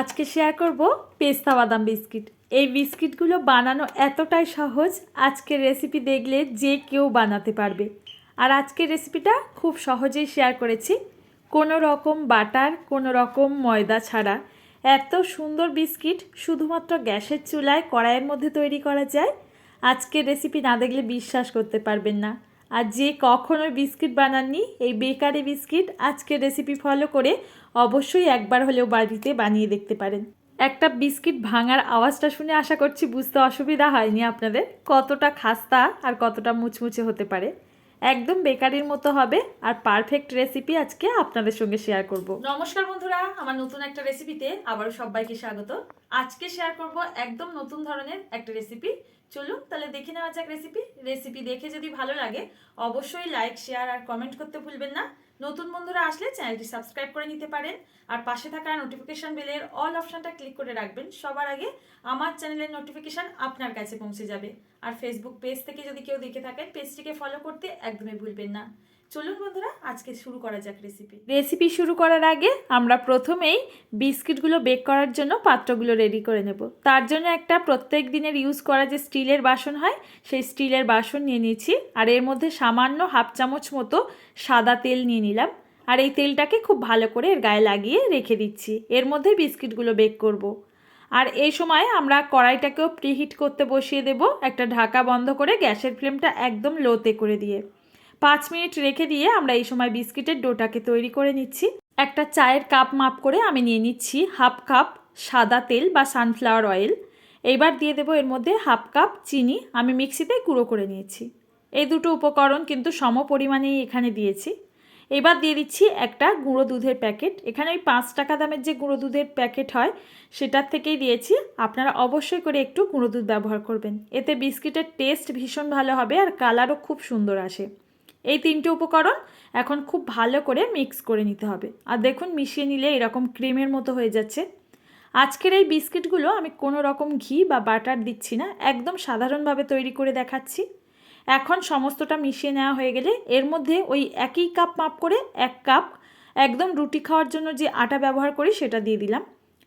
আজকে শেয়ার করব পেস্তা বাদাম বিস্কিট। এই বিস্কিটগুলো বানানো এতটাই সহজ আজকের রেসিপি দেখলে যে কেউ বানাতে পারবে। আর আজকের রেসিপিটা খুব সহজেই শেয়ার করেছি। কোনো রকম বাটার, কোনো রকম ময়দা ছাড়া। এত সুন্দর বিস্কিট শুধুমাত্র গ্যাসের চুলায় কড়াইয়ের মধ্যে তৈরি করা যায়। আজকের রেসিপি না দেখলে বিশ্বাস করতে পারবেন না। আর যে কখনো বিস্কিট বানাননি, এই বেকারি বিস্কিট আজকের রেসিপি ফলো করে অবশ্যই একবার হলেও বাড়িতে বানিয়ে দেখতে পারেন। একটা বিস্কিট ভাঙার আওয়াজটা শুনে আশা করছি বুঝতে অসুবিধা হয়নি আপনাদের, কতটা খাস্তা আর কতটা মুচমুচে হতে পারে। একদম বেকারির মতো হবে আর পারফেক্ট রেসিপি আজকে আপনাদের সঙ্গে শেয়ার করব। নমস্কার বন্ধুরা, আমার নতুন একটা রেসিপিতে আবারও সবাইকে স্বাগত। আজকে শেয়ার করব একদম নতুন ধরনের একটা রেসিপি চলুন, তাহলে দেখে নেওয়া যাক রেসিপি রেসিপি দেখে যদি ভালো লাগে, অবশ্যই লাইক শেয়ার আর কমেন্ট করতে ভুলবেন না। নতুন বন্ধুরা আসলে চ্যানেলটি সাবস্ক্রাইব করে নিতে পারেন। আর পাশে থাকা নোটিফিকেশন বেলের অল অপশানটা ক্লিক করে রাখবেন। সবার আগে আমার চ্যানেলের নোটিফিকেশন আপনার কাছে পৌঁছে যাবে। আর ফেসবুক পেজ থেকে যদি কেউ দেখে থাকেন পেজটিকে ফলো করতে একদমই ভুলবেন না। চলুন বন্ধুরা, আজকে শুরু করা যাক রেসিপি রেসিপি শুরু করার আগে আমরা প্রথমেই বিস্কিটগুলো বেক করার জন্য পাত্রগুলো রেডি করে নেব। তার জন্য একটা প্রত্যেক দিনের ইউজ করা যে স্টিলের বাসন হয়, সেই স্টিলের বাসন নিয়ে নিয়েছি। আর এর মধ্যে সামান্য হাফ চামচ মতো সাদা তেল নিয়ে নিলাম। আর এই তেলটাকে খুব ভালো করে এর গায়ে লাগিয়ে রেখে দিচ্ছি। এর মধ্যে বিস্কিটগুলো বেক করব। আর এই সময় আমরা কড়াইটাকেও প্রিহিট করতে বসিয়ে দেব একটা ঢাকা বন্ধ করে গ্যাসের ফ্লেমটা একদম লোতে করে দিয়ে। পাঁচ মিনিট রেখে দিয়ে আমরা এই সময় বিস্কিটের ডোটাকে তৈরি করে নিচ্ছি। একটা চায়ের কাপ মাপ করে আমি নিয়ে নিচ্ছি হাফ কাপ সাদা তেল বা সানফ্লাওয়ার অয়েল। এইবার দিয়ে দেবো এর মধ্যে হাফ কাপ চিনি। আমি মিক্সিতে গুঁড়ো করে নিয়েছি। এই দুটো উপকরণ কিন্তু সম পরিমাণেই এখানে দিয়েছি। এবার দিয়ে দিচ্ছি একটা গুঁড়ো দুধের প্যাকেট। এখানে ওই পাঁচ টাকা দামের যে গুঁড়ো দুধের প্যাকেট হয়, সেটার থেকেই দিয়েছি। আপনারা অবশ্যই করে একটু গুঁড়ো দুধ ব্যবহার করবেন। এতে বিস্কিটের টেস্ট ভীষণ ভালো হবে আর কালারও খুব সুন্দর আসে। এই তিনটে উপকরণ এখন খুব ভালো করে মিক্স করে নিতে হবে। আর দেখুন, মিশিয়ে নিলে এরকম ক্রিমের মতো হয়ে যাচ্ছে। আজকের এই বিস্কিটগুলো আমি কোনো রকম ঘি বা বাটার দিচ্ছি না, একদম সাধারণভাবে তৈরি করে দেখাচ্ছি। এখন সমস্তটা মিশিয়ে নেওয়া হয়ে গেলে এর মধ্যে ওই একই কাপ মাপ করে এক কাপ একদম রুটি খাওয়ার জন্য যে আটা ব্যবহার করি সেটা দিয়ে দিলাম।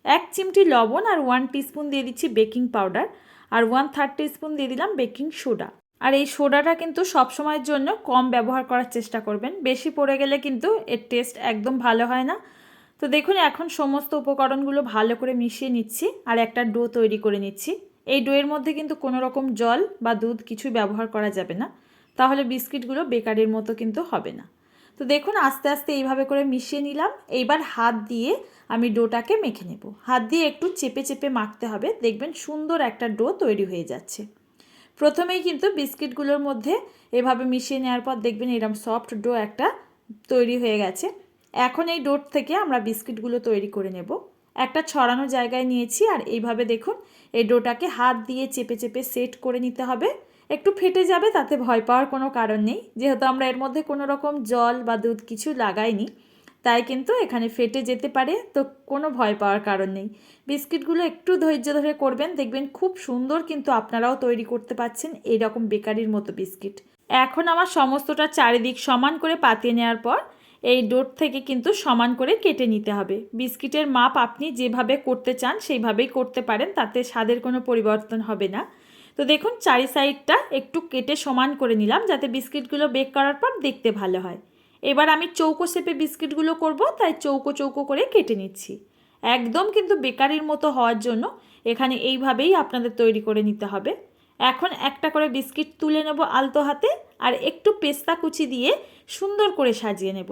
এক চিমটি লবণ আর ওয়ান টিস্পুন দিয়ে দিচ্ছি বেকিং পাউডার আর ওয়ান থার্ড টিস্পুন দিয়ে দিলাম বেকিং সোডা আর এই সোডাটা কিন্তু সব সময়ের জন্য কম ব্যবহার করার চেষ্টা করবেন। বেশি পড়ে গেলে কিন্তু এর টেস্ট একদম ভালো হয় না। তো দেখুন, এখন সমস্ত উপকরণগুলো ভালো করে মিশিয়ে নিচ্ছি আর একটা ডো তৈরি করে নিচ্ছি। এই ডোয়ের মধ্যে কিন্তু কোনো রকম জল বা দুধ কিছু ব্যবহার করা যাবে না। তাহলে বিস্কিটগুলো বেকারির মতো কিন্তু হবে না। তো দেখুন, আস্তে আস্তে এইভাবে করে মিশিয়ে নিলাম। এইবার হাত দিয়ে আমি ডোটাকে মেখে নেব। হাত দিয়ে একটু চেপে চেপে মাখতে হবে। দেখবেন সুন্দর একটা ডো তৈরি হয়ে যাচ্ছে। প্রথমেই কিন্তু বিস্কিটগুলোর মধ্যে এভাবে মিশিয়ে নেওয়ার পর দেখবেন এরকম সফট ডো একটা তৈরি হয়ে গেছে। এখন এই ডোট থেকে আমরা বিস্কিটগুলো তৈরি করে নেব। একটা ছড়ানো জায়গায় নিয়েছি আর এইভাবে দেখুন এই ডোটাকে হাত দিয়ে চেপে চেপে সেট করে নিতে হবে। একটু ফেটে যাবে তাতে ভয় পাওয়ার কোনো কারণ নেই। যেহেতু আমরা এর মধ্যে কোনো রকম জল বা দুধ কিছু লাগাইনি তাই কিন্তু এখানে ফেটে যেতে পারে, তো কোনো ভয় পাওয়ার কারণ নেই। বিস্কিটগুলো একটু ধৈর্য ধরে করবেন, দেখবেন খুব সুন্দর কিন্তু আপনারাও তৈরি করতে পারছেন এইরকম বেকারির মতো বিস্কিট। এখন আমার সমস্তটা চারিদিক সমান করে পাতিয়ে নেওয়ার পর, এই ডোট থেকে কিন্তু সমান করে কেটে নিতে হবে। বিস্কিটের মাপ আপনি যেভাবে করতে চান সেইভাবেই করতে পারেন, তাতে স্বাদের কোনো পরিবর্তন হবে না। তো দেখুন, চারি সাইডটা একটু কেটে সমান করে নিলাম যাতে বিস্কিটগুলো বেক করার পর দেখতে ভালো হয়। এবার আমি চৌকো শেপে বিস্কিটগুলো করব, তাই চৌকো চৌকো করে কেটে নিচ্ছি। একদম কিন্তু বেকারির মতো হওয়ার জন্য এখানে এইভাবেই আপনাদের তৈরি করে নিতে হবে। এখন একটা করে বিস্কিট তুলে নেব আলতো হাতে আর একটু পেস্তা কুচি দিয়ে সুন্দর করে সাজিয়ে নেব।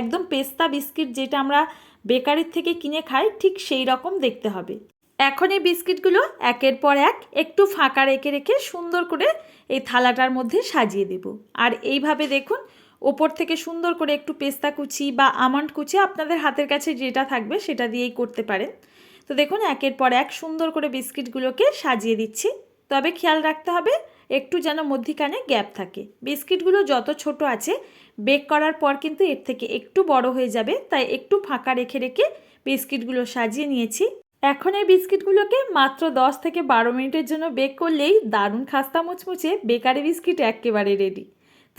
একদম পেস্তা বিস্কিট যেটা আমরা বেকারির থেকে কিনে খাই, ঠিক সেই রকম দেখতে হবে। এখন এই বিস্কিটগুলো একের পর এক একটু ফাঁকা রেখে রেখে সুন্দর করে এই থালাটার মধ্যে সাজিয়ে দেব। আর এইভাবে দেখুন ওপর থেকে সুন্দর করে একটু পেস্তা কুচি বা আমন্ড কুচি আপনাদের হাতের কাছে যেটা থাকবে সেটা দিয়েই করতে পারেন। তো দেখুন, একের পর এক সুন্দর করে বিস্কিটগুলোকে সাজিয়ে দিচ্ছি। তবে খেয়াল রাখতে হবে, একটু যেন মধ্যিখানে গ্যাপ থাকে। বিস্কিটগুলো যত ছোট আছে, বেক করার পর কিন্তু এর থেকে একটু বড় হয়ে যাবে, তাই একটু ফাঁকা রেখে রেখে বিস্কিটগুলো সাজিয়ে নিয়েছি। এখন এই বিস্কিটগুলোকে মাত্র 10 থেকে বারো মিনিটের জন্য বেক করলেই দারুণ খাস্তা মুচমুচে বেকারি বিস্কিট একেবারে রেডি।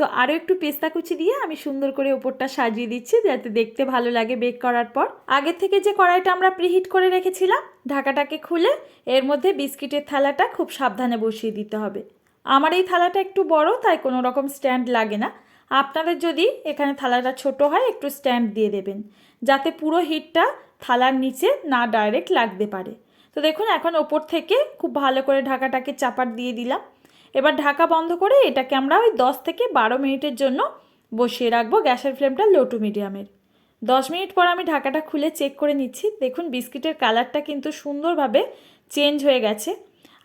তো আরও একটু পেস্তা কুচি দিয়ে আমি সুন্দর করে ওপরটা সাজিয়ে দিচ্ছি, যাতে দেখতে ভালো লাগে বেক করার পর। আগের থেকে যে কড়াইটা আমরা প্রিহিট করে রেখেছিলাম, ঢাকাটাকে খুলে এর মধ্যে বিস্কিটের থালাটা খুব সাবধানে বসিয়ে দিতে হবে। আমার এই থালাটা একটু বড়, তাই কোনো রকম স্ট্যান্ড লাগে না। আপনাদের যদি এখানে থালাটা ছোট হয়, একটু স্ট্যান্ড দিয়ে দেবেন, যাতে পুরো হিটটা থালার নিচে না ডাইরেক্ট লাগতে পারে। তো দেখুন, এখন ওপর থেকে খুব ভালো করে ঢাকাটাকে চাপার দিয়ে দিলাম। এবার ঢাকা বন্ধ করে এটাকে আমরা ওই দশ থেকে বারো মিনিটের জন্য বসিয়ে রাখব গ্যাসের ফ্লেমটা লো টু মিডিয়ামের। দশ মিনিট পর আমি ঢাকাটা খুলে চেক করে নিচ্ছি। দেখুন, বিস্কিটের কালারটা কিন্তু সুন্দরভাবে চেঞ্জ হয়ে গেছে।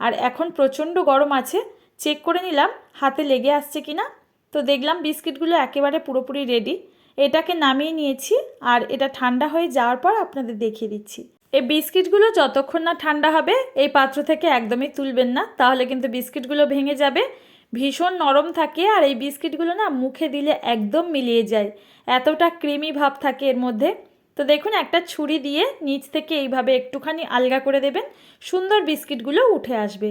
আর এখন প্রচণ্ড গরম আছে। চেক করে নিলাম, হাতে লেগে আসছে কি না তো দেখলাম বিস্কিটগুলো একেবারে পুরোপুরি রেডি এটাকে নামিয়ে নিয়েছি আর এটা ঠান্ডা হয়ে যাওয়ার পর আপনাদের দেখিয়ে দিচ্ছি। এই বিস্কিটগুলো যতক্ষণ না ঠান্ডা হবে, এই পাত্র থেকে একদমই তুলবেন না। তাহলে কিন্তু বিস্কিটগুলো ভেঙে যাবে। ভীষণ নরম থাকে আর এই বিস্কিটগুলো না মুখে দিলে একদম মিলিয়ে যায়। এতটা ক্রিমি ভাব থাকে এর মধ্যে। তো দেখুন, একটা ছুরি দিয়ে নিচ থেকে এইভাবে একটুখানি আলগা করে দেবেন। সুন্দর বিস্কিটগুলো উঠে আসবে।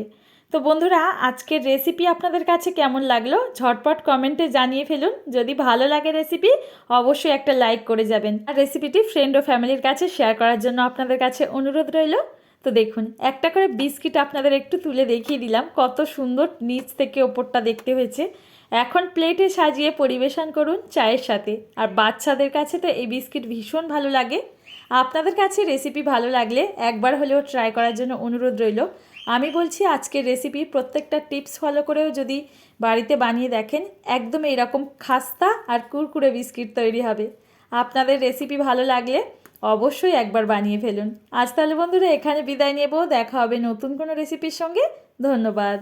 তো বন্ধুরা, আজকের রেসিপি আপনাদের কাছে কেমন লাগল? ঝটপট কমেন্টে জানিয়ে ফেলুন। যদি ভালো লাগে রেসিপি অবশ্যই একটা লাইক করে যাবেন। আর রেসিপিটি ফ্রেন্ড ও ফ্যামিলির কাছে শেয়ার করার জন্য আপনাদের কাছে অনুরোধ রইল। তো দেখুন, একটা করে বিস্কিট আপনাদের একটু তুলে দেখিয়ে দিলাম। কত সুন্দর নিচ থেকে ওপরটা দেখতে হয়েছে। এখন প্লেটে সাজিয়ে পরিবেশন করুন চায়ের সাথে। আর বাচ্চাদের কাছে তো এই বিস্কিট ভীষণ ভালো লাগে। আপনাদের কাছে রেসিপি ভালো লাগলে একবার হলেও ট্রাই করার জন্য অনুরোধ রইল। আমি বলছি আজকের রেসিপি প্রত্যেকটা টিপস ফলো করেও যদি বাড়িতে বানিয়ে দেখেন, একদম এরকম খাস্তা আর কুরকুরে বিস্কিট তৈরি হবে। আপনাদের রেসিপি ভালো লাগলে অবশ্যই একবার বানিয়ে ফেলুন। আজ তাহলে বন্ধুরা এখানে বিদায় নেব, দেখা হবে নতুন কোনো রেসিপির সঙ্গে। ধন্যবাদ।